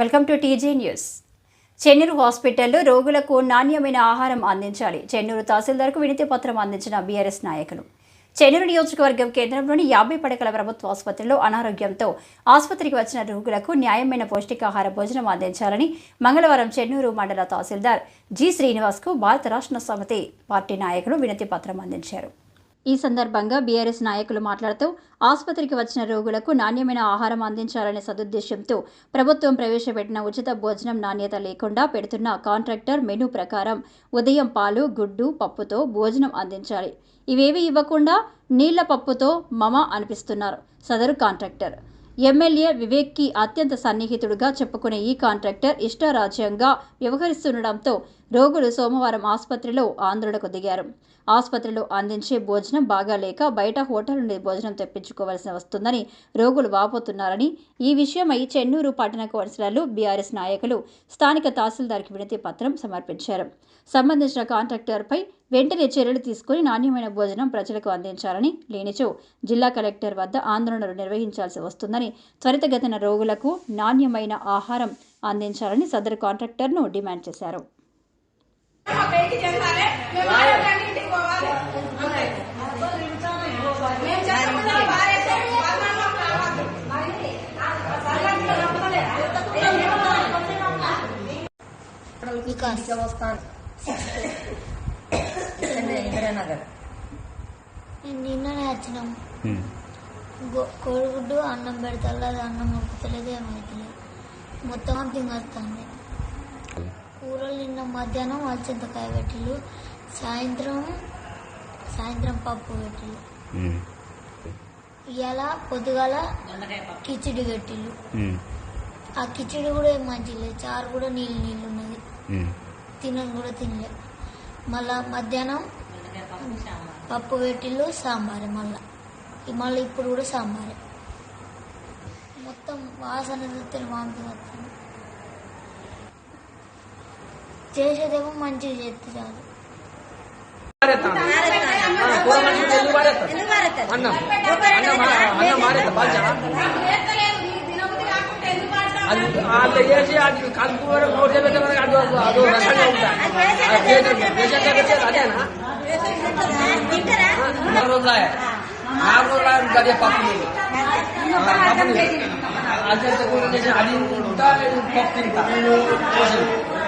Welcome to TG news. Chennur హాస్పిటల్లో రోగులకు నాణ్యమైన ఆహారం అందించాలి. చెన్నూరు తహసీల్దార్కు వినతి పత్రం అందించిన బీఆర్ఎస్ నాయకులు. చెన్నూరు నియోజకవర్గం కేంద్రంలోని యాభై పడకల ప్రభుత్వ ఆసుపత్రిలో అనారోగ్యంతో ఆసుపత్రికి వచ్చిన రోగులకు న్యాయమైన పౌష్టికాహార భోజనం అందించాలని మంగళవారం చెన్నూరు మండల తహసీల్దార్ జి శ్రీనివాస్కు భారత రాష్ట్ర సమితి పార్టీ నాయకులు వినతి పత్రం అందించారు. ఈ సందర్భంగా బీఆర్ఎస్ నాయకులు మాట్లాడుతూ ఆసుపత్రికి వచ్చిన రోగులకు నాణ్యమైన ఆహారం అందించాలనే సదుద్దేశంతో ప్రభుత్వం ప్రవేశపెట్టిన ఉచిత భోజనం నాణ్యత లేకుండా పెడుతున్న కాంట్రాక్టర్ మెనూ ప్రకారం ఉదయం పాలు గుడ్డు పప్పుతో భోజనం అందించాలి. ఇవేవి ఇవ్వకుండా నీళ్ళ పప్పుతో మమ అనిపిస్తున్నారు సదరు కాంట్రాక్టర్. ఎమ్మెల్యే వివేక్కి అత్యంత సన్నిహితుడుగా చెప్పుకునే ఈ కాంట్రాక్టర్ ఇష్టారాజ్యంగా వ్యవహరిస్తుండటంతో రోగులు సోమవారం ఆసుపత్రిలో ఆందోళనకు దిగారు. ఆసుపత్రిలో అందించే భోజనం బాగాలేక బయట హోటల్ నుండి భోజనం తెప్పించుకోవాల్సి వస్తుందని రోగులు వాపోతున్నారని ఈ విషయమై చెన్నూరు పట్టణ కౌన్సిలర్లు బీఆర్ఎస్ నాయకులు స్థానిక తహసీల్దార్కి వినతి పత్రం సమర్పించారు. సంబంధించిన కాంట్రాక్టర్పై వెంటనే చర్యలు తీసుకుని నాణ్యమైన భోజనం ప్రజలకు అందించాలని లేనిచో జిల్లా కలెక్టర్ వద్ద ఆందోళనలు నిర్వహించాల్సి వస్తుందని త్వరితగతిన రోగులకు నాణ్యమైన ఆహారం అందించాలని సదరు కాంట్రాక్టర్ను డిమాండ్ చేశారు. ఇందిరానగర్ నేను నిన్ననే వచ్చినాం గో- కోడిగుడ్డు అన్నం పెడతలేదు అది అన్నం మొక్కుతలేదు ఏమవుతలేదు మొత్తం తింగొస్తుంది. కూరలు నిన్న మధ్యాహ్నం అల్చింతకాయ పెట్టిళ్ళు సాయంత్రం సాయంత్రం పప్పు పెట్టిళ్ళు ఇవాళ పొద్దుగాల కిచిడి పెట్టిళ్ళు ఆ కిచిడి కూడా ఏం మంచిగా లేదు. చారు కూడా నీళ్ళు నీళ్ళు ఉన్నది. తినను కూడా తినలే. మళ్ళా మధ్యాహ్నం పప్పు పెట్టిళ్ళు సాంబారే. మళ్ళా. ఈ మళ్ళీ ఇప్పుడు కూడా సాంబారే. మొత్తం వాసన చూస్తే వాంతి వస్తుంది కాకుంటే ఎందుకు పాడతావు? అది వాళ్ళు చేసి అది కలుపు వరకు నోట్ చేస్తే మనకి అదో అదో రకంగా ఉంటాయి అది చేసి- చేసేది పెట్టేది అదేనా నాలుగు రోజులు ఆయా. నాలుగు రోజులు ఆయా గదే పప్పు నీళ్ళు. ఆ, పప్పు నీళ్ళు. అదంతా కూర చేసి అది ఇంత ఇది పప్పు ఇంత